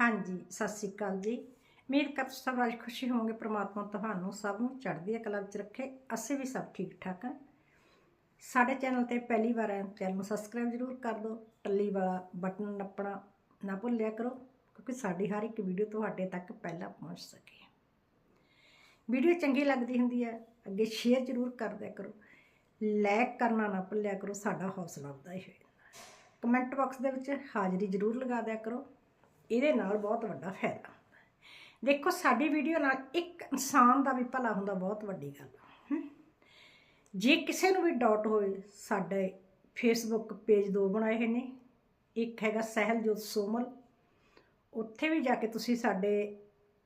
ਹਾਂਜੀ, ਸਤਿ ਸ੍ਰੀ ਅਕਾਲ ਜੀ। ਉਮੀਦ ਕਰ ਸਭ ਰਾਜ ਖੁਸ਼ੀ ਹੋਵੋਗੇ, ਪ੍ਰਮਾਤਮਾ ਤੁਹਾਨੂੰ ਸਭ ਨੂੰ ਚੜ੍ਹਦੀ ਕਲਾ ਵਿੱਚ ਰੱਖੇ। ਅਸੀਂ ਵੀ ਸਭ ਠੀਕ ਠਾਕ ਹਾਂ। ਸਾਡੇ ਚੈਨਲ ਤੇ ਪਹਿਲੀ ਵਾਰ ਆਏ ਚੈਨਲ ਨੂੰ ਸਬਸਕ੍ਰਾਈਬ ਜ਼ਰੂਰ ਕਰ ਦਿਓ, ਟੱਲੀ ਵਾਲਾ ਬਟਨ ਨੱਪਣਾ ਨਾ ਭੁੱਲਿਆ ਕਰੋ, ਕਿਉਂਕਿ ਸਾਡੀ ਹਰ ਇੱਕ ਵੀਡੀਓ ਤੁਹਾਡੇ ਤੱਕ ਪਹਿਲਾਂ ਪਹੁੰਚ ਸਕੇ। ਵੀਡੀਓ ਚੰਗੀ ਲੱਗਦੀ ਹੁੰਦੀ ਹੈ, ਅੱਗੇ ਸ਼ੇਅਰ ਜ਼ਰੂਰ ਕਰ ਦਿਆ ਕਰੋ। ਲਾਈਕ ਕਰਨਾ ਨਾ ਭੁੱਲਿਆ ਕਰੋ, ਸਾਡਾ ਹੌਸਲਾ ਵਧਦਾ ਹੀ ਹੋਏ। ਕਮੈਂਟ ਬਾਕਸ ਦੇ ਵਿੱਚ ਹਾਜ਼ਰੀ ਜ਼ਰੂਰ ਲਗਾ ਦਿਆ ਕਰੋ। ਇਹਦੇ ਨਾਲ ਬਹੁਤ ਵੱਡਾ ਫਾਇਦਾ। ਹੁੰਦਾ ਦੇਖੋ, ਸਾਡੀ ਵੀਡੀਓ ਨਾਲ ਇੱਕ ਇਨਸਾਨ ਦਾ ਵੀ ਭਲਾ ਹੁੰਦਾ ਬਹੁਤ ਵੱਡੀ ਗੱਲ ਜੇ ਕਿਸੇ ਨੂੰ ਵੀ ਡਾਊਟ ਹੋਵੇ, ਸਾਡੇ ਫੇਸਬੁੱਕ ਪੇਜ ਦੋ ਬਣਾਏ ਹੋਏ ਨੇ। ਇੱਕ ਹੈਗਾ ਸਹਿਲਜੋਤ ਸੋਮਲ। ਉੱਥੇ ਵੀ ਜਾ ਕੇ ਤੁਸੀਂ ਸਾਡੇ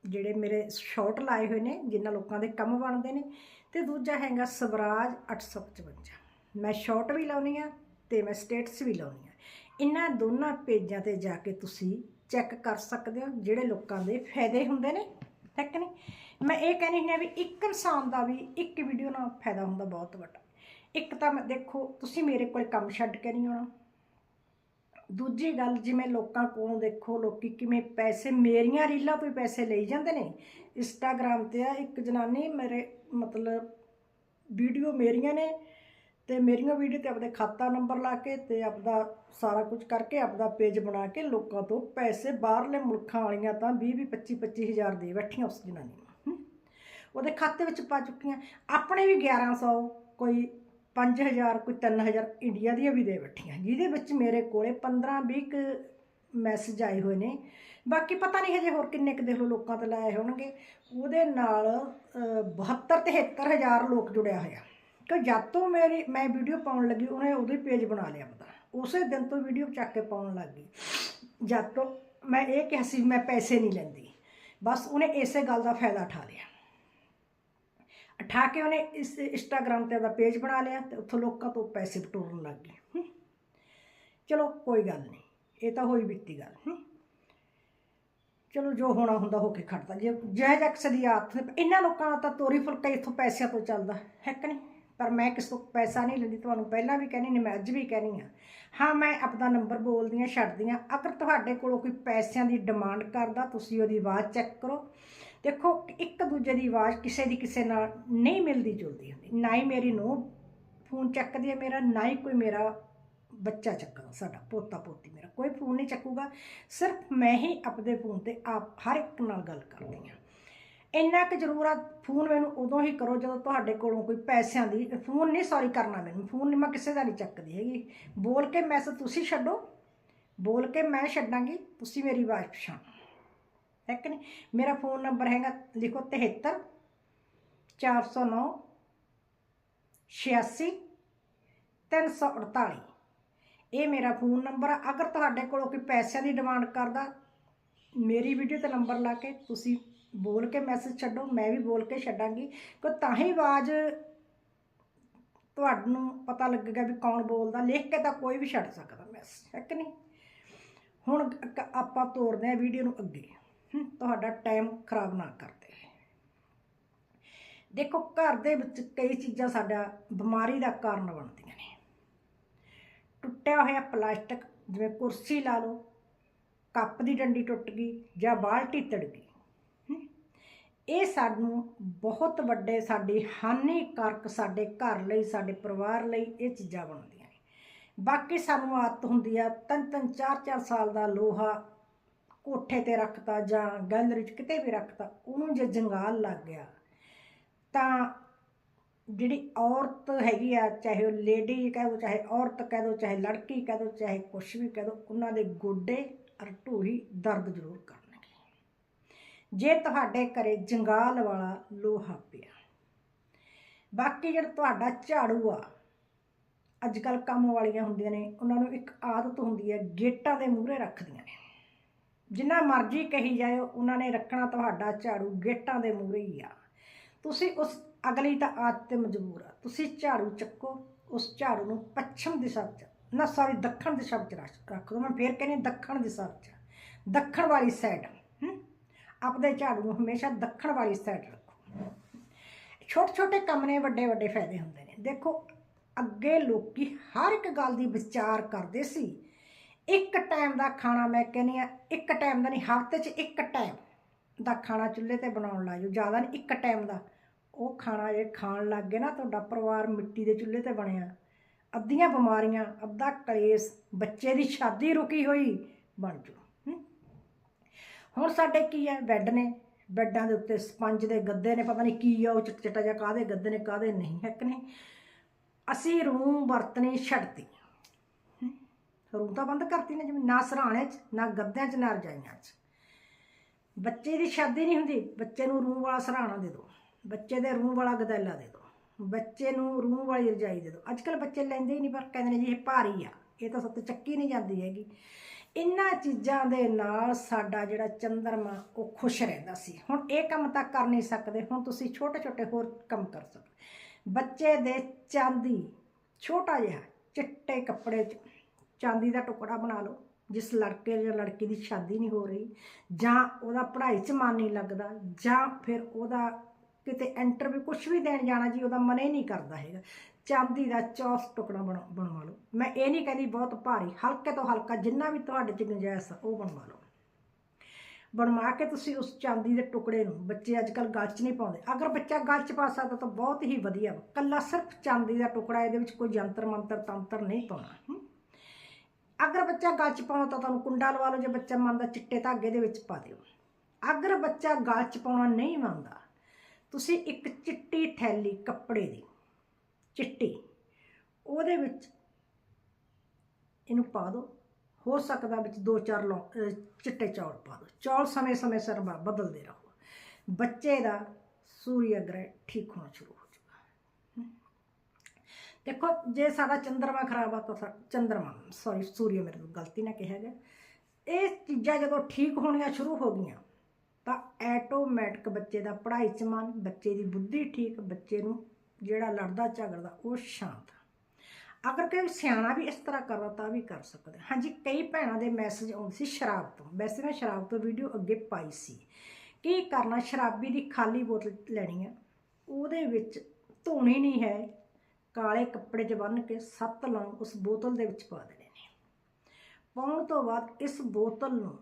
ਜਿਹੜੇ ਮੇਰੇ ਸ਼ਾਰਟ ਲਾਏ ਹੋਏ ਨੇ, ਜਿਨ੍ਹਾਂ ਲੋਕਾਂ ਦੇ ਕੰਮ ਬਣਦੇ ਨੇ, ਤੇ ਦੂਜਾ ਹੈਗਾ ਸਵਰਾਜ 855 ਮੈਂ ਸ਼ਾਰਟ ਵੀ ਲਾਉਣੀ ਆ ਤੇ ਮੈਂ ਸਟੇਟਸ ਵੀ ਲਾਉਣੀ ਆ। ਇਹਨਾਂ ਦੋਨਾਂ ਪੇਜਾਂ ਤੇ ਜਾ ਕੇ ਤੁਸੀਂ ਚੈੱਕ ਕਰ ਸਕਦੇ ਹੋ ਜਿਹੜੇ ਲੋਕਾਂ ਦੇ ਫਾਇਦੇ ਹੁੰਦੇ ਨੇ ਠੀਕ ਕਿ ਨਹੀਂ? ਮੈਂ ਇਹ ਕਹਿੰਦੀ ਹੁੰਦੀ ਹਾਂ ਵੀ ਇੱਕ ਇਨਸਾਨ ਦਾ ਵੀ ਇੱਕ ਵੀਡੀਓ ਨਾਲ ਫਾਇਦਾ ਹੁੰਦਾ ਬਹੁਤ ਵੱਡਾ। ਇੱਕ ਤਾਂ ਮੈਂ ਦੇਖੋ, ਤੁਸੀਂ ਮੇਰੇ ਕੋਲ ਕੰਮ ਛੱਡ ਕੇ ਨਹੀਂ ਆਉਣਾ। ਦੂਜੀ ਗੱਲ, ਜਿਵੇਂ ਲੋਕਾਂ ਕੋਲੋਂ ਦੇਖੋ, ਲੋਕੀ ਕਿਵੇਂ ਪੈਸੇ, ਮੇਰੀਆਂ ਰੀਲਾਂ ਤੋਂ ਹੀ ਪੈਸੇ ਲਈ ਜਾਂਦੇ ਨੇ। ਇੰਸਟਾਗ੍ਰਾਮ ਤੇ ਆ ਇੱਕ ਜਨਾਨੀ, ਮੇਰੇ ਮਤਲਬ ਵੀਡੀਓ ਮੇਰੀਆਂ ਨੇ। ਤੇ ਮੇਰੀਆਂ ਵੀਡੀਓ ਤੇ ਆਪਦੇ ਖਾਤਾ ਨੰਬਰ ਲਾ ਕੇ ਤੇ ਆਪਦਾ ਸਾਰਾ ਕੁਝ ਕਰਕੇ ਆਪਦਾ ਪੇਜ ਬਣਾ ਕੇ ਲੋਕਾਂ ਤੋਂ ਪੈਸੇ ਬਾਹਰਲੇ ਮੁਲਕਾਂ ਵਾਲੀਆਂ ਤਾਂ 20 20 25 25 ਹਜ਼ਾਰ ਦੇ ਬੈਠੀਆਂ ਉਸ ਜਨਾਨੀ ਉਹਦੇ ਖਾਤੇ ਵਿੱਚ ਪਾ ਚੁੱਕੀਆਂ। ਆਪਣੇ ਵੀ 1100 ਕੋਈ 5000 ਕੋਈ 3000 ਇੰਡੀਆ ਦੀਆਂ ਵੀ ਦੇ ਬੈਠੀਆਂ। ਜਿਹਦੇ ਵਿੱਚ ਮੇਰੇ ਕੋਲੇ 15 20 ਮੈਸੇਜ ਆਏ ਹੋਏ ਨੇ। ਬਾਕੀ ਪਤਾ ਨਹੀਂ ਹਜੇ ਹੋਰ ਕਿੰਨੇ ਕੁ ਦੇਖ ਲਓ ਲੋਕਾਂ ਤੇ ਲਾਏ ਹੋਣਗੇ। ਉਹਦੇ ਨਾਲ ਅਹ, 72 73000 ਲੋਕ ਜੁੜਿਆ ਹੋਇਆ। ਕਿ ਜਦ ਤੋਂ ਮੇਰੀ ਮੈਂ ਵੀਡੀਓ ਪਾਉਣ ਲੱਗੀ ਉਹਨੇ ਉਹਦੇ ਪੇਜ ਬਣਾ ਲਿਆ ਆਪਦਾ ਉਸੇ ਦਿਨ ਤੋਂ ਵੀਡੀਓ ਚੱਕ ਕੇ ਪਾਉਣ ਲੱਗ ਗਈ ਜਦ ਤੋਂ ਮੈਂ ਇਹ ਕਿਹਾ ਸੀ ਮੈਂ ਪੈਸੇ ਨਹੀਂ ਲੈਂਦੀ ਬਸ ਉਹਨੇ ਇਸੇ ਗੱਲ ਦਾ ਫਾਇਦਾ ਉਠਾ ਲਿਆ ਉਠਾ ਕੇ ਉਹਨੇ ਇਸ ਇੰਸਟਾਗ੍ਰਾਮ ਤੇ ਉਹਦਾ ਪੇਜ ਬਣਾ ਲਿਆ ਤੇ ਉੱਥੋਂ ਲੋਕਾਂ ਤੋਂ ਪੈਸੇ ਬਟੋਰਨ ਲੱਗ ਗਈ ਹਮ। ਚਲੋ ਕੋਈ ਗੱਲ ਨਹੀਂ ਇਹ ਤਾਂ ਹੋਈ ਬੀਤੀ ਗੱਲ ਹਮ। ਚਲੋ ਜੋ ਹੋਣਾ ਹੁੰਦਾ ਹੋ ਕੇ ਖੜਦਾ ਜੇ ਜੈ ਜਕਸ ਦੀ ਆਤ ਇਹਨਾਂ ਲੋਕਾਂ ਦਾ ਤਾਂ ਤੋਰੀ ਫੁਲਕਾ ਇੱਥੋਂ ਪੈਸਿਆਂ ਤੋਂ ਚੱਲਦਾ ਹੈ ਕਿ ਨਹੀਂ ਪਰ ਮੈਂ ਕਿਸ ਤੋਂ ਪੈਸਾ ਨਹੀਂ ਲੈਂਦੀ, ਤੁਹਾਨੂੰ ਪਹਿਲਾਂ ਵੀ ਕਹਿਣੀ ਨੇ ਮੈਂ ਅੱਜ ਵੀ ਕਹਿਣੀ ਆ। ਹਾਂ, ਮੈਂ ਆਪਣਾ ਨੰਬਰ ਬੋਲਦੀ ਆ ਛੱਡਦੀ ਆ ਅਗਰ ਤੁਹਾਡੇ ਕੋਲੋਂ ਕੋਈ ਪੈਸਿਆਂ ਦੀ ਡਿਮਾਂਡ ਕਰਦਾ, ਤੁਸੀਂ ਉਹਦੀ ਆਵਾਜ਼ ਚੈੱਕ ਕਰੋ। ਦੇਖੋ, ਇੱਕ ਦੂਜੇ ਦੀ ਆਵਾਜ਼ ਕਿਸੇ ਦੀ ਕਿਸੇ ਨਾਲ ਨਹੀਂ ਮਿਲਦੀ ਜੁਲਦੀ ਹੁੰਦੀ। ਨਾ ਹੀ ਮੇਰੀ ਨੂੰ ਫੋਨ ਚੱਕਦੀ ਹੈ ਮੇਰਾ, ਨਾ ਹੀ ਕੋਈ ਮੇਰਾ ਬੱਚਾ ਚੱਕਦਾ, ਸਾਡਾ ਪੋਤਾ ਪੋਤੀ ਮੇਰਾ। ਕੋਈ ਫੋਨ ਨਹੀਂ ਚੱਕੂਗਾ, ਸਿਰਫ ਮੈਂ ਹੀ ਆਪਣੇ ਫੋਨ ਤੇ ਆਪ ਹਰ ਇੱਕ ਨਾਲ ਗੱਲ ਕਰਦੀ ਹਾਂ। ਇੰਨਾ ਕਿ ਜ਼ਰੂਰ ਆ, ਫੋਨ ਮੈਨੂੰ ਉਦੋਂ ਹੀ ਕਰੋ ਜਦੋਂ ਤੁਹਾਡੇ ਕੋਲੋਂ ਕੋਈ ਪੈਸਿਆਂ ਦੀ, ਫੋਨ ਨਹੀਂ ਸੌਰੀ ਕਰਨਾ ਮੈਨੂੰ, ਫੋਨ ਨਹੀਂ, ਮੈਂ ਕਿਸੇ ਦਾ ਨਹੀਂ ਚੱਕਦੀ ਹੈਗੀ। ਬੋਲ ਕੇ ਮੈਸੇਜ ਤੁਸੀਂ ਛੱਡੋ, ਬੋਲ ਕੇ ਮੈਂ ਛੱਡਾਂਗੀ, ਤੁਸੀਂ ਮੇਰੀ ਆਵਾਜ਼ ਪਛਾਣੋ ਹੈ ਕਿ ਨਹੀਂ? ਮੇਰਾ ਫੋਨ ਨੰਬਰ ਹੈਗਾ, ਲਿਖੋ 73 409 86 348 ਇਹ ਮੇਰਾ ਫੋਨ ਨੰਬਰ ਆ, ਅਗਰ ਤੁਹਾਡੇ ਕੋਲੋਂ ਕੋਈ ਪੈਸਿਆਂ ਦੀ ਡਿਮਾਂਡ ਕਰਦਾ, ਮੇਰੀ ਵੀਡੀਓ ਤੇ ਨੰਬਰ ਲਾ ਕੇ ਤੁਸੀਂ ਬੋਲ ਕੇ ਮੈਸੇਜ ਛੱਡੋ, ਮੈਂ ਵੀ ਬੋਲ ਕੇ ਛੱਡਾਂਗੀ। ਕਿ ਤਾਂ ਹੀ ਆਵਾਜ਼ ਤੁਹਾਨੂੰ ਪਤਾ ਲੱਗੇਗਾ ਵੀ ਕੌਣ ਬੋਲਦਾ, ਲਿਖ ਕੇ ਤਾਂ ਕੋਈ ਵੀ ਛੱਡ ਸਕਦਾ ਮੈਸੇਜ ਹੈ ਕਿ ਨਹੀਂ? ਹੁਣ ਆਪਾਂ ਤੋਰਦੇ ਹਾਂ ਵੀਡੀਓ ਨੂੰ ਅੱਗੇ। ਤੁਹਾਡਾ ਟਾਈਮ ਖਰਾਬ ਨਾ ਕਰਦੇ। ਦੇਖੋ, ਘਰ ਦੇ ਵਿੱਚ ਕਈ ਚੀਜ਼ਾਂ ਸਾਡਾ ਬਿਮਾਰੀ ਦਾ ਕਾਰਨ ਬਣਦੀਆਂ ਨੇ। ਟੁੱਟਿਆ ਹੋਇਆ ਪਲਾਸਟਿਕ, ਜਿਵੇਂ ਕੁਰਸੀ ਲਾ ਲਓ, ਕੱਪ ਦੀ ਡੰਡੀ ਟੁੱਟ ਗਈ ਜਾਂ ਬਾਲਟੀ ਤੜ ਗਈ ਇਹ ਸਾਨੂੰ ਬਹੁਤ ਵੱਡੇ, ਸਾਡੀ ਹਾਨੀਕਾਰਕ ਸਾਡੇ ਘਰ ਲਈ, ਸਾਡੇ ਪਰਿਵਾਰ ਲਈ ਇਹ ਚੀਜ਼ਾਂ ਬਣਦੀਆਂ ਨੇ। ਬਾਕੀ ਸਾਨੂੰ ਆਦਤ ਹੁੰਦੀ ਆ, ਤਿੰਨ ਤਿੰਨ, ਚਾਰ ਚਾਰ ਸਾਲ ਦਾ ਲੋਹਾ ਕੋਠੇ ਤੇ ਰੱਖਤਾ ਜਾਂ ਗੈਲਰੀ 'ਚ ਕਿਤੇ ਵੀ ਰੱਖਤਾ ਉਹਨੂੰ ਜੇ ਜੰਗਾਲ ਲੱਗ ਗਿਆ, ਤਾਂ ਜਿਹੜੀ ਔਰਤ ਹੈਗੀ ਆ, ਚਾਹੇ ਉਹ ਲੇਡੀ ਕਹਿ ਦੋ, ਚਾਹੇ ਔਰਤ ਕਹਿ ਦੋ, ਚਾਹੇ ਲੜਕੀ ਕਹਿ ਦੋ, ਚਾਹੇ ਕੁਛ ਵੀ ਕਹਿ ਦੋ, ਉਹਨਾਂ ਦੇ ਗੋਡੇ ਅਰ ਢੂਹੀ ਦਰਦ ਜ਼ਰੂਰ ਕਰ। ਜੇ ਤੁਹਾਡੇ ਘਰੇ ਜੰਗਾਲ ਵਾਲਾ ਲੋਹਾ ਪਿਆ। ਬਾਕੀ ਜਿਹੜਾ ਤੁਹਾਡਾ ਝਾੜੂ ਆ ਅੱਜ ਕੱਲ ਕੰਮ ਵਾਲੀਆਂ ਹੁੰਦੀਆਂ ਨੇ, ਉਹਨਾਂ ਨੂੰ ਇੱਕ ਆਦਤ ਹੁੰਦੀ ਹੈ ਗੇਟਾਂ ਦੇ ਮੂਹਰੇ ਰੱਖਦੀਆਂ ਨੇ। ਜਿੰਨਾ ਮਰਜ਼ੀ ਕਹੀ ਜਾਇਓ ਉਹਨਾਂ ਨੇ ਰੱਖਣਾ ਤੁਹਾਡਾ ਝਾੜੂ ਗੇਟਾਂ ਦੇ ਮੂਹਰੇ ਹੀ ਆ। ਤੁਸੀਂ ਉਸ ਅਗਲੀ ਤਾਂ ਆਦਤ ਤੇ ਮਜਬੂਰ ਆ। ਤੁਸੀਂ ਝਾੜੂ ਚੱਕੋ, ਉਸ ਝਾੜੂ ਨੂੰ ਪੱਛਮ ਦਿਸ਼ਾ 'ਚ, ਨਾ ਸੌਰੀ ਦੱਖਣ ਦਿਸ਼ਾ ਵਿੱਚ ਰੱਖ ਰੱਖ ਦਿਓ ਮੈਂ ਫੇਰ ਕਹਿੰਦੀ ਦੱਖਣ ਦਿਸ਼ਾ ਵਿੱਚ ਦੱਖਣ ਵਾਲੀ ਸਾਈਡ ਹੂੰ। ਆਪਦੇ ਝਾੜੂ ਨੂੰ ਹਮੇਸ਼ਾ ਦੱਖਣ ਵਾਲੀ ਸਾਈਡ ਰੱਖੋ। ਛੋਟੇ ਛੋਟੇ ਕੰਮ ਨੇ ਵੱਡੇ ਵੱਡੇ ਫਾਇਦੇ ਹੁੰਦੇ ਨੇ। ਦੇਖੋ, ਅੱਗੇ ਲੋਕੀ ਹਰ ਇੱਕ ਗੱਲ ਦੀ ਵਿਚਾਰ ਕਰਦੇ ਸੀ। ਇੱਕ ਟਾਈਮ ਦਾ ਖਾਣਾ ਮੈਂ ਕਹਿੰਦੀ ਆ ਇੱਕ ਟਾਈਮ ਦਾ ਨਹੀਂ, ਹਫ਼ਤੇ 'ਚ ਇੱਕ ਟਾਈਮ ਦਾ ਖਾਣਾ ਚੁੱਲ੍ਹੇ ਤੇ ਬਣਾਉਣ ਲੱਗ ਜਾਓ। ਜ਼ਿਆਦਾ ਨਹੀਂ, ਇੱਕ ਟਾਈਮ ਦਾ। ਉਹ ਖਾਣਾ ਜੇ ਖਾਣ ਲੱਗ ਗਏ ਨਾ, ਤੁਹਾਡਾ ਪਰਿਵਾਰ ਮਿੱਟੀ ਦੇ ਚੁੱਲ੍ਹੇ ਤੇ ਬਣਿਆ। ਅੱਧੀਆਂ ਬਿਮਾਰੀਆਂ, ਅੱਧਾ ਕਲੇਸ਼, ਬੱਚੇ ਦੀ ਸ਼ਾਦੀ ਰੁਕੀ ਹੋਈ, ਬਣ ਜੂ ਹੁਣ ਸਾਡੇ ਕੀ ਹੈ ਬੈੱਡ ਨੇ, ਬੈੱਡਾਂ ਦੇ ਉੱਤੇ ਸਪੰਜ ਦੇ ਗੱਦੇ ਨੇ, ਪਤਾ ਨਹੀਂ ਕੀ ਆ, ਉਹ ਚਿੱਟਾ ਚਿੱਟਾ ਜਿਹਾ ਕਾਹਦੇ ਗੱਦੇ ਨੇ, ਕਾਹਦੇ ਨਹੀਂ ਹੈਕ ਕਿ ਨਹੀਂ? ਅਸੀਂ ਰੂਮ ਵਰਤਣੀ ਛੱਡਤੀ। ਹਮ? ਰੂਮ ਤਾਂ ਬੰਦ ਕਰਤੀ ਨੇ ਜਿਵੇਂ, ਨਾ ਸਰਾਣੇ 'ਚ, ਨਾ ਗੱਦਿਆਂ 'ਚ, ਨਾ ਰਜਾਈਆਂ 'ਚ। ਬੱਚੇ ਦੀ ਸ਼ਾਦੀ ਨਹੀਂ ਹੁੰਦੀ। ਬੱਚੇ ਨੂੰ ਰੂਮ ਵਾਲਾ ਸਰਾਣਾ ਦੇ ਦਿਓ ਬੱਚੇ ਦੇ ਰੂਮ ਵਾਲਾ ਗਦੈਲਾ ਦੇ ਦਿਓ ਬੱਚੇ ਨੂੰ ਰੂਮ ਵਾਲੀ ਰਜਾਈ ਦੇ ਦਿਓ ਅੱਜ ਕੱਲ ਬੱਚੇ ਲੈਂਦੇ ਹੀ ਨਹੀਂ, ਪਰ ਕਹਿੰਦੇ ਨੇ ਜੀ, ਇਹ ਭਾਰੀ ਆ। ਇਹ ਤਾਂ ਸੱਤ ਚੱਕੀ ਨਹੀਂ ਜਾਂਦੀ ਹੈਗੀ। ਇਹਨਾਂ ਚੀਜ਼ਾਂ ਦੇ ਨਾਲ ਸਾਡਾ ਜਿਹੜਾ ਚੰਦਰਮਾ, ਉਹ ਖੁਸ਼ ਰਹਿੰਦਾ ਸੀ। ਹੁਣ ਇਹ ਕੰਮ ਤਾਂ ਕਰ ਨਹੀਂ ਸਕਦੇ, ਹੁਣ ਤੁਸੀਂ ਛੋਟੇ ਛੋਟੇ ਹੋਰ ਕੰਮ ਕਰ ਸਕਦੇ। ਬੱਚੇ ਦੇ ਚਾਂਦੀ, ਛੋਟਾ ਜਿਹਾ, ਚਿੱਟੇ ਕੱਪੜੇ 'ਚ, ਚਾਂਦੀ ਦਾ ਟੁਕੜਾ ਬਣਾ ਲਓ, ਜਿਸ ਲੜਕੇ ਜਾਂ ਲੜਕੀ ਦੀ ਸ਼ਾਦੀ ਨਹੀਂ ਹੋ ਰਹੀ, ਜਾਂ ਉਹਦਾ ਪੜ੍ਹਾਈ 'ਚ ਮਨ ਨਹੀਂ ਲੱਗਦਾ, ਜਾਂ ਫਿਰ ਉਹਦਾ ਕਿਤੇ ਇੰਟਰਵਿਊ ਕੁਝ ਵੀ ਦੇਣ ਜਾਣਾ ਜੀ, ਉਹਦਾ ਮਨ ਹੀ ਨਹੀਂ ਕਰਦਾ ਹੈਗਾ। ਚਾਂਦੀ ਦਾ ਚੌਸ ਟੁਕੜਾ ਬਣਾ ਬਣਵਾ ਲਓ। ਮੈਂ ਇਹ ਨਹੀਂ ਕਹਿੰਦੀ ਬਹੁਤ ਭਾਰੀ, ਹਲਕੇ ਤੋਂ ਹਲਕਾ ਜਿੰਨਾ ਵੀ ਤੁਹਾਡੇ 'ਚ ਗੁੰਜਾਇਸ਼ ਆ, ਉਹ ਬਣਵਾ ਲਓ। ਬਣਵਾ ਕੇ ਤੁਸੀਂ ਉਸ ਚਾਂਦੀ ਦੇ ਟੁਕੜੇ ਨੂੰ, ਬੱਚੇ ਅੱਜ ਕੱਲ ਗਲ 'ਚ ਨਹੀਂ ਪਾਉਂਦੇ। ਅਗਰ ਬੱਚਾ ਗਲ 'ਚ ਪਾ ਸਕਦਾ ਤਾਂ ਬਹੁਤ ਹੀ ਵਧੀਆ ਵਾ। ਕੱਲਾ ਸਿਰਫ ਚਾਂਦੀ ਦਾ ਟੁਕੜਾ, ਇਹਦੇ ਵਿੱਚ ਕੋਈ ਜੰਤਰ ਮੰਤਰ ਤੰਤਰ ਨਹੀਂ ਪਾਉਣਾ ਅਗਰ ਬੱਚਾ ਗਲ 'ਚ ਪਾਉਣਾ ਤਾਂ ਤੁਹਾਨੂੰ ਕੁੰਡਾ ਲਵਾ ਲਓ, ਜੇ ਬੱਚਾ ਮੰਨਦਾ ਚਿੱਟੇ ਧਾਗੇ ਦੇ ਵਿੱਚ ਪਾ ਦਿਓ। ਅਗਰ ਬੱਚਾ ਗਲ 'ਚ ਪਾਉਣਾ ਨਹੀਂ ਮੰਨਦਾ, ਤੁਸੀਂ ਇੱਕ ਚਿੱਟੀ ਥੈਲੀ ਕੱਪੜੇ ਦੀ ਚਿੱਟੀ। ਉਹਦੇ ਵਿੱਚ ਇਹਨੂੰ ਪਾ ਦਿਓ ਹੋ ਸਕਦਾ ਵਿੱਚ ਦੋ ਚਾਰ ਲੌ ਚਿੱਟੇ ਚੌਲ ਪਾ ਦਿਓ ਚੌਲ ਸਮੇਂ-ਸਮੇਂ ਸਿਰ ਬਦਲਦੇ ਰਹੋ। ਬੱਚੇ ਦਾ ਸੂਰਿਆ ਗ੍ਰਹਿ ਠੀਕ ਹੋਣਾ ਸ਼ੁਰੂ ਹੋ ਜਾਊਗਾ ਦੇਖੋ, ਜੇ ਸਾਡਾ ਚੰਦਰਮਾ ਖਰਾਬ ਆ ਤਾਂ ਚੰਦਰਮਾ, ਸੌਰੀ ਸੂਰਯ ਮੇਰੇ ਤੋਂ ਗਲਤੀ ਨਾਲ ਕਿਹਾ ਗਿਆ। ਇਹ ਚੀਜ਼ਾਂ ਜਦੋਂ ਠੀਕ ਹੋਣੀਆਂ ਸ਼ੁਰੂ ਹੋ ਗਈਆਂ, ਤਾਂ ਐਟੋਮੈਟਿਕ ਬੱਚੇ ਦਾ ਪੜ੍ਹਾਈ ਚ ਮਨ, ਬੱਚੇ ਦੀ ਬੁੱਧੀ ਠੀਕ, ਬੱਚੇ ਨੂੰ ਜਿਹੜਾ ਲੜਦਾ, ਝਗੜਦਾ, ਉਹ ਸ਼ਾਂਤ ਅਗਰ ਕੋਈ ਸਿਆਣਾ ਵੀ ਇਸ ਤਰ੍ਹਾਂ ਕਰਦਾ, ਤਾਂ ਵੀ ਕਰ ਸਕਦਾ ਹਾਂਜੀ, ਕਈ ਭੈਣਾਂ ਦੇ ਮੈਸੇਜ ਆਉਂਦੇ ਸੀ ਸ਼ਰਾਬ ਤੋਂ। ਵੈਸੇ ਮੈਂ ਸ਼ਰਾਬ ਤੋਂ ਵੀਡੀਓ ਅੱਗੇ ਪਾਈ ਸੀ। ਕੀ ਕਰਨਾ, ਸ਼ਰਾਬੀ ਦੀ ਖਾਲੀ ਬੋਤਲ ਲੈਣੀ ਹੈ ਉਹਦੇ ਵਿੱਚ ਧੋਣੀ ਨਹੀਂ ਹੈ। ਕਾਲੇ ਕੱਪੜੇ 'ਚ ਬੰਨ੍ਹ ਕੇ ਸੱਤ ਲੌਂਗ ਉਸ ਬੋਤਲ ਦੇ ਵਿੱਚ ਪਾ ਦੇਣੇ ਨੇ। ਪਾਉਣ ਤੋਂ ਬਾਅਦ ਇਸ ਬੋਤਲ ਨੂੰ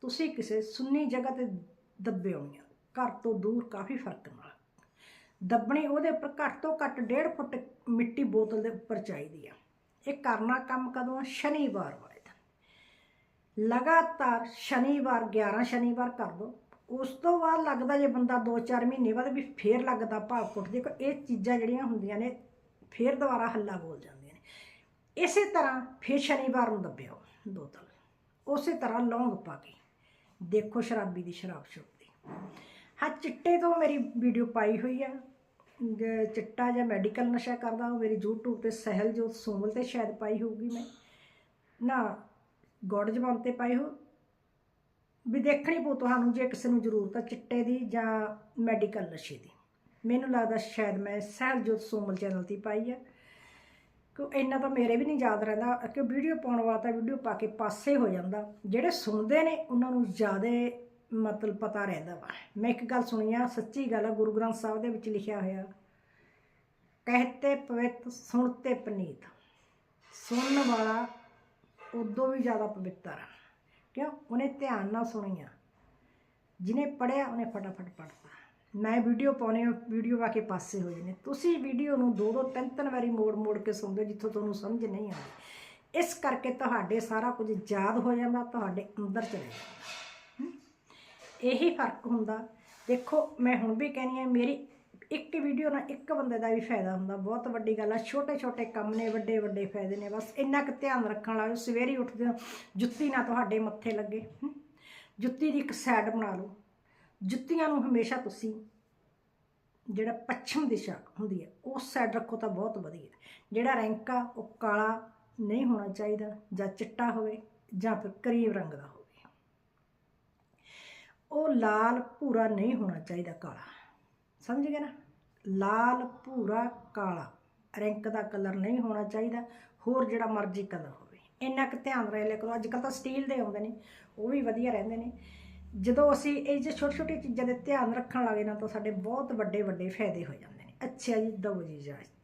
ਤੁਸੀਂ ਕਿਸੇ ਸੁੰਨੀ ਜਗ੍ਹਾ ਤੇ ਦੱਬੇ ਹੋਣੀ ਆ ਘਰ ਤੋਂ ਦੂਰ ਕਾਫੀ ਫ਼ਰਕ ਨਾਲ। ਦੱਬਣੀ ਉਹਦੇ ਉੱਪਰ ਘੱਟ ਤੋਂ ਘੱਟ 1.5 ਫੁੱਟ ਮਿੱਟੀ ਬੋਤਲ ਦੇ ਉੱਪਰ ਚਾਹੀਦੀ ਆ। ਇਹ ਕਰਨਾ ਕੰਮ ਕਦੋਂ ਆ? ਸ਼ਨੀਵਾਰ ਵਾਲੇ ਦਿਨ। ਲਗਾਤਾਰ ਸ਼ਨੀਵਾਰ 11 ਸ਼ਨੀਵਾਰ ਕਰ ਦੋ। ਉਸ ਤੋਂ ਬਾਅਦ ਲੱਗਦਾ ਜੇ ਬੰਦਾ 2-4 ਮਹੀਨੇ ਬਾਅਦ ਵੀ ਫੇਰ ਲੱਗਦਾ ਭਾਵ ਕੁੱਟ ਦੇਖੋ ਇਹ ਚੀਜ਼ਾਂ ਜਿਹੜੀਆਂ ਹੁੰਦੀਆਂ ਨੇ, ਫੇਰ ਦੁਬਾਰਾ ਹੱਲਾ ਬੋਲ ਜਾਂਦੀਆਂ ਨੇ। ਇਸੇ ਤਰ੍ਹਾਂ ਫੇਰ ਸ਼ਨੀਵਾਰ ਨੂੰ ਦੱਬਿਓ ਬੋਤਲ। ਉਸੇ ਤਰ੍ਹਾਂ ਲੌਂਗ ਪਾ ਕੇ। ਦੇਖੋ ਸ਼ਰਾਬੀ ਦੀ ਸ਼ਰਾਬ ਛੁੱਟਦੀ ਹਾਂ, ਚਿੱਟੇ ਤੋਂ ਮੇਰੀ ਵੀਡੀਓ ਪਾਈ ਹੋਈ ਆ। ਚਿੱਟਾ ਜਾਂ ਮੈਡੀਕਲ ਨਸ਼ਾ ਕਰਦਾ, ਉਹ ਮੇਰੀ YouTube ਤੇ ਸਹਿਲਜੋਤ ਸੋਮਲ ਤੇ ਸ਼ਾਇਦ ਪਾਈ ਹੋਊਗੀ ਮੈਂ। ਨਾ, ਗੋਡ ਜਵਾਨ ਤੇ ਪਾਈ ਹੋ ਵੀ ਦੇਖਣੀ ਪਊ ਤੁਹਾਨੂੰ ਜੇ ਕਿਸੇ ਨੂੰ ਜ਼ਰੂਰਤ ਆ ਚਿੱਟੇ ਦੀ ਜਾਂ ਮੈਡੀਕਲ ਨਸ਼ੇ ਦੀ। ਮੈਨੂੰ ਲੱਗਦਾ ਸ਼ਾਇਦ ਮੈਂ ਸਹਿਲਜੋਤ ਸੋਮਲ ਚੈਨਲ ਤੇ ਪਾਈ ਆ। ਕਿ ਇੰਨਾ ਤਾਂ ਮੇਰੇ ਵੀ ਨਹੀਂ ਯਾਦ ਰਹਿੰਦਾ ਕਿ ਵੀਡੀਓ ਪਾਉਣ ਵਾਲਾ ਤਾਂ ਵੀਡੀਓ ਪਾ ਕੇ ਪਾਸੇ ਹੋ ਜਾਂਦਾ। ਜਿਹੜੇ ਸੁਣਦੇ ਨੇ, ਉਹਨਾਂ ਨੂੰ ਜ਼ਿਆਦਾ ਮਤਲਬ ਪਤਾ ਰਹਿੰਦਾ ਵਾ। ਮੈਂ ਇੱਕ ਗੱਲ ਸੁਣੀ ਆ, ਸੱਚੀ ਗੱਲ ਆ, ਗੁਰੂ ਗ੍ਰੰਥ ਸਾਹਿਬ ਦੇ ਵਿੱਚ ਲਿਖਿਆ ਹੋਇਆ, ਕਹਤੇ ਪਵਿੱਤ, ਸੁਣਤੇ ਪਨੀਤ। ਸੁਣਨ ਵਾਲਾ ਉਦੋਂ ਵੀ ਜ਼ਿਆਦਾ ਪਵਿੱਤਰ ਆ। ਕਿਉਂ? ਉਹਨੇ ਧਿਆਨ ਨਾਲ ਸੁਣੀਆਂ ਜਿਹਨੇ ਪੜਿਆ ਉਹਨੇ ਫਟਾਫਟ ਪੜਤਾ ਮੈਂ ਵੀਡੀਓ ਪਾਉਣੇ ਵੀਡੀਓ ਵਾ ਕੇ ਪਾਸੇ ਹੋ ਜਾਂਦੇ। ਤੁਸੀਂ ਵੀਡੀਓ ਨੂੰ ਦੋ ਦੋ, ਤਿੰਨ ਤਿੰਨ ਵਾਰੀ ਮੋੜ ਮੋੜ ਕੇ ਸੁਣਦੇ ਹੋ, ਜਿੱਥੋਂ ਤੁਹਾਨੂੰ ਸਮਝ ਨਹੀਂ ਆਉਂਦੀ। ਇਸ ਕਰਕੇ ਤੁਹਾਡੇ ਸਾਰਾ ਕੁਝ ਯਾਦ ਹੋ ਜਾਂਦਾ, ਤੁਹਾਡੇ ਅੰਦਰ ਚਲੇ ਜਾਂਦਾ। ਇਹੀ ਫ਼ਰਕ ਹੁੰਦਾ। ਦੇਖੋ, ਮੈਂ ਹੁਣ ਵੀ ਕਹਿੰਦੀ ਆ ਮੇਰੀ ਇੱਕ ਵੀਡੀਓ ਨਾਲ ਇੱਕ ਬੰਦੇ ਦਾ ਵੀ ਫਾਇਦਾ ਹੁੰਦਾ। ਬਹੁਤ ਵੱਡੀ ਗੱਲ ਆ। ਛੋਟੇ ਛੋਟੇ ਕੰਮ ਨੇ ਵੱਡੇ ਵੱਡੇ ਫਾਇਦੇ ਨੇ। ਬਸ ਇੰਨਾ ਕੁ ਧਿਆਨ ਰੱਖਣ ਵਾਲਾ ਸਵੇਰੇ ਉੱਠਦੇ ਹੋ, ਜੁੱਤੀ ਨਾ ਤੁਹਾਡੇ ਮੱਥੇ ਲੱਗੇ। ਜੁੱਤੀ ਦੀ ਇੱਕ ਸਾਈਡ ਬਣਾ ਲਓ। ਜੁੱਤੀਆਂ ਨੂੰ ਹਮੇਸ਼ਾ ਤੁਸੀਂ ਜਿਹੜਾ ਪੱਛਮ ਦਿਸ਼ਾ ਹੁੰਦੀ ਹੈ, ਉਸ ਸਾਈਡ ਰੱਖੋ ਤਾਂ ਬਹੁਤ ਵਧੀਆ। ਜਿਹੜਾ ਰੈਂਕ ਆ ਉਹ ਕਾਲਾ ਨਹੀਂ ਹੋਣਾ ਚਾਹੀਦਾ। ਜਾਂ ਚਿੱਟਾ ਹੋਵੇ, ਜਾਂ ਫਿਰ ਕਰੀਮ ਰੰਗ ਦਾ ਹੋਵੇ। ਉਹ ਲਾਲ ਭੂਰਾ ਨਹੀਂ ਹੋਣਾ ਚਾਹੀਦਾ ਕਾਲਾ। ਸਮਝ ਗਏ ਨਾ? ਲਾਲ, ਭੂਰਾ, ਕਾਲਾ। ਰਿੰਕ ਦਾ ਕਲਰ ਨਹੀਂ ਹੋਣਾ ਚਾਹੀਦਾ। ਹੋਰ ਜਿਹੜਾ ਮਰਜ਼ੀ ਕਲਰ ਹੋਵੇ। ਇੰਨਾ ਕੁ ਧਿਆਨ ਰਹਿ ਲਿਆ ਕਰੋ। ਅੱਜ ਕੱਲ੍ਹ ਤਾਂ ਸਟੀਲ ਦੇ ਆਉਂਦੇ ਨੇ। ਉਹ ਵੀ ਵਧੀਆ ਰਹਿੰਦੇ ਨੇ। ਜਦੋਂ ਅਸੀਂ ਇਹ ਜੇ ਛੋਟੀ ਛੋਟੀ ਚੀਜ਼ਾਂ ਦੇ ਧਿਆਨ ਰੱਖਣ ਲੱਗੇ ਨਾ ਤਾਂ ਸਾਡੇ ਬਹੁਤ ਵੱਡੇ ਵੱਡੇ ਫਾਇਦੇ ਹੋ ਜਾਂਦੇ ਨੇ। ਅੱਛਾ ਜੀ, ਦੋ ਜੀ ਇਜਾਜ਼ਤ